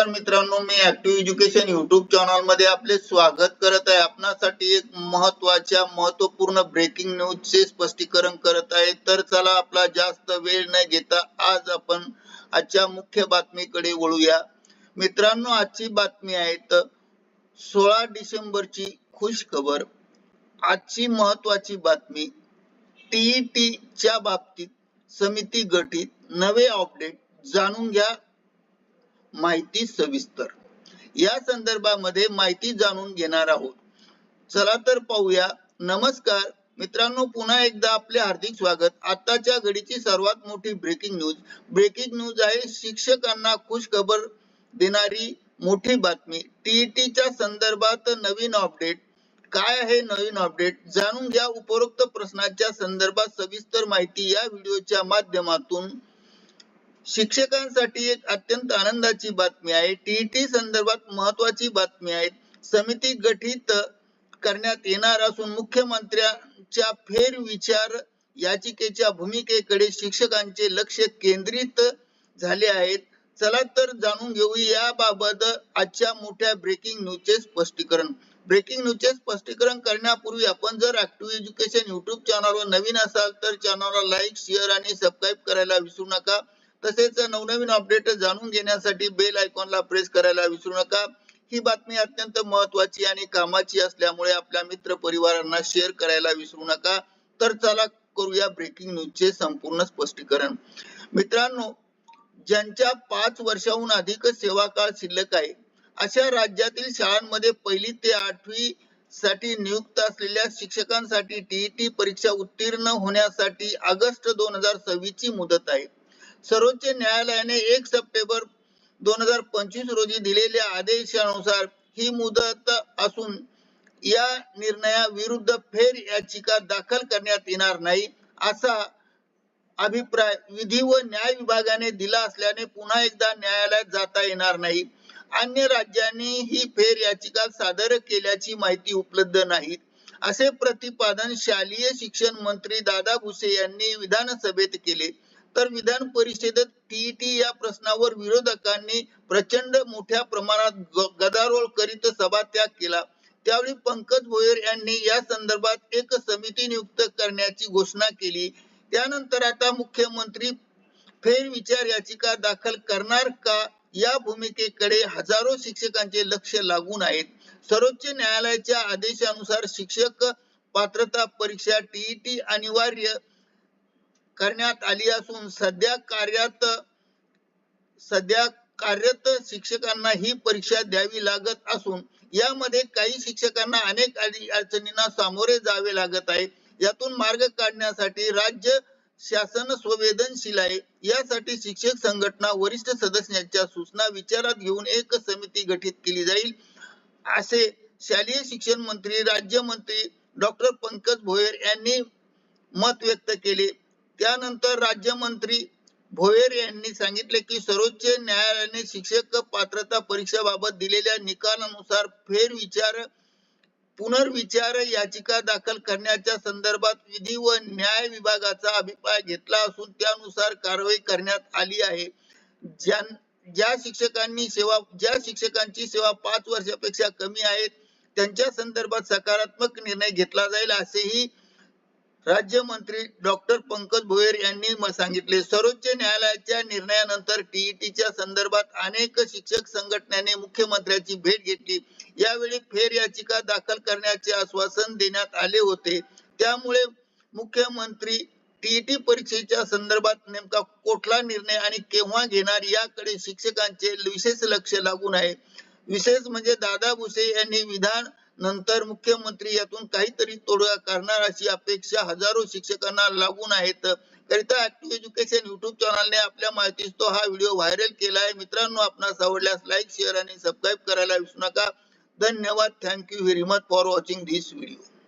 नमस्कार मित्रांनो मी ऍक्टिव्ह एज्युकेशन युट्यूब चॅनलमध्ये आपले स्वागत करत आहे. आपणासाठी एक महत्त्वाच्या महत्त्वपूर्ण ब्रेकिंग न्यूज चे स्पष्टीकरण करत आहे. तर चला आपला जास्त वेळ न घेता आज आपण आजच्या मुख्य बातमीकडे वळूया. मित्रांनो आजची बातमी आहे तर सोळा डिसेंबरची खुश खबर. आजची महत्वाची बातमी टीईटी च्या बाबतीत समिती गठीत नवे अपडेट जाणून घ्या. माहिती सविस्तर. या संदर्भामध्ये माहिती जाणून घेणार आहोत. चला तर पाहूया. नमस्कार. मित्रांनो पुन्हा एकदा आपले हार्दिक स्वागत. आताच्या घडीची सर्वात मोठी ब्रेकिंग न्यूज ब्रेकिंग न्यूज आहे शिक्षकांना खुश खबर देणारी मोठी बातमी. टीईटीच्या संदर्भात नवीन अपडेट काय आहे नवीन अपडेट जाणून घ्या. उपरोक्त प्रश्नाच्या संदर्भात सविस्तर माहिती या व्हिडिओच्या माध्यमातून. शिक्षकांसाठी एक अत्यंत आनंदाची बातमी आहे. टीईटी संदर्भात महत्वाची बातमी आहे. समिती गठीत करण्यात येणार असून मुख्यमंत्र्यांच्या फेर विचार याचिकेच्या भूमिकेकडे शिक्षकांचे लक्ष केंद्रित झाले आहेत. चला तर जाणून घेऊ याबाबत आजच्या मोठ्या ब्रेकिंग न्यूजचे स्पष्टीकरण. ब्रेकिंग न्यूजचे स्पष्टीकरण करण्यापूर्वी आपण जर ऍक्टिव्ह एज्युकेशन युट्यूब चॅनलवर नवीन असाल तर चॅनलला लाईक शेअर आणि सबस्क्राईब करायला विसरू नका. तसेच नवनवीन अपडेट जाणून घेण्यासाठी बेल आयकॉनला प्रेस करायला विसरू नका. ही बातमी अत्यंत महत्वाची आणि कामाची असल्यामुळे आपल्या मित्र परिवारांना शेअर करायला विसरू नका. तर चला करूया ब्रेकिंग न्यूजचे संपूर्ण स्पष्टीकरण. मित्रांनो ज्यांच्या पाच वर्षाहून अधिक सेवा काळ शिल्लक आहे अशा राज्यातील शाळांमध्ये पहिली ते आठवी साठी नियुक्त असलेल्या शिक्षकांसाठी टीईटी परीक्षा उत्तीर्ण होण्यासाठी ऑगस्ट दोन हजार सव्वीस ची मुदत आहे. सर्वोच्च न्यायालयाने एक सप्टेंबर दोन हजार पंचवीस रोजी दिलेल्या आदेशानुसार ही मुदत असून या निर्णयाविरुद्ध फेर याचिका दाखल करण्यात येणार नाही असा अभिप्राय विधी व न्याय विभागाने दिला असल्याने पुन्हा एकदा न्यायालयात जाता येणार नाही. अन्य राज्यांनी ही फेर याचिका सादर केल्याची माहिती उपलब्ध नाही. असे प्रतिपादन शालेय शिक्षण मंत्री दादा भुसे यांनी विधानसभेत केले. तर विधान परिषदेत टीईटी या प्रश्नावर विरोधकांनी प्रचंड मोठ्या प्रमाणात गदारोळ करीत सभात्याग केला. त्यावेळी पंकज भोयर यांनी या संदर्भात एक समिती नियुक्त करण्याची घोषणा केली. त्यानंतर आता मुख्यमंत्री फेर विचार याचिका दाखल करणार का या भूमिकेकडे हजारो शिक्षकांचे लक्ष लागून आहेत. सर्वोच्च न्यायालयाच्या आदेशानुसार शिक्षक पात्रता परीक्षा टीईटी अनिवार्य करण्यात आली असून सध्या कार्यात सध्या कार्यरत शिक्षकांना ही परीक्षा द्यावी लागत असून यामध्ये काही शिक्षकांना अनेक अडचणींना सामोरे जावे लागत आहे. यातून मार्ग काढण्यासाठी राज्य शासन संवेदनशील आहे. यासाठी शिक्षक संघटना वरिष्ठ सदस्यांच्या सूचना विचारात घेऊन एक समिती गठीत केली जाईल असे शालेय शिक्षण मंत्री राज्यमंत्री डॉक्टर पंकज भोयर यांनी मत व्यक्त केले. त्यानंतर राज्यमंत्री भोयर यांनी सांगितले की सर्वोच्च न्यायालयाने शिक्षक पात्रता परीक्षेबाबत दिलेल्या निकालानुसार फेरविचार पुनर्विचार याचिका दाखल करण्याच्या संदर्भात विधी व न्याय विभागाचा अभिप्राय घेतला असून त्यानुसार कारवाई करण्यात आली आहे. ज्या ज्या शिक्षकांनी सेवा ज्या शिक्षकांची सेवा पाच वर्षापेक्षा कमी आहेत त्यांच्या संदर्भात सकारात्मक निर्णय घेतला जाईल असेही राज्यमंत्री डॉक्टर पंकज भोयर यांनी सांगितले सर्वोच्च न्यायालयाच्या निर्णयानंतर टीईटीच्या संदर्भात अनेक शिक्षक संघटनांनी मुख्यमंत्र्यांची भेट घेतली. यावेळी फेर याचिका दाखल करण्याचे आश्वासन देण्यात आले होते. त्यामुळे मुख्यमंत्री टीईटी परीक्षेच्या संदर्भात नेमका कुठला निर्णय आणि केव्हा घेणार याकडे शिक्षकांचे विशेष लक्ष लागून आहे. विशेष म्हणजे दादा भुसे यांनी विधान नंतर मुख्यमंत्री यातून काहीतरी तोडगा करणार अशी अपेक्षा हजारो शिक्षकांना लागून आहेत करिता ऍक्टिव्ह एज्युकेशन युट्यूब चॅनलने आपल्या माहितीस तो हा व्हिडिओ व्हायरल केला आहे मित्रांनो आपणास आवडल्यास लाईक शेअर आणि सबस्क्राईब करायला विसरू नका. धन्यवाद. Thank you very much for watching this video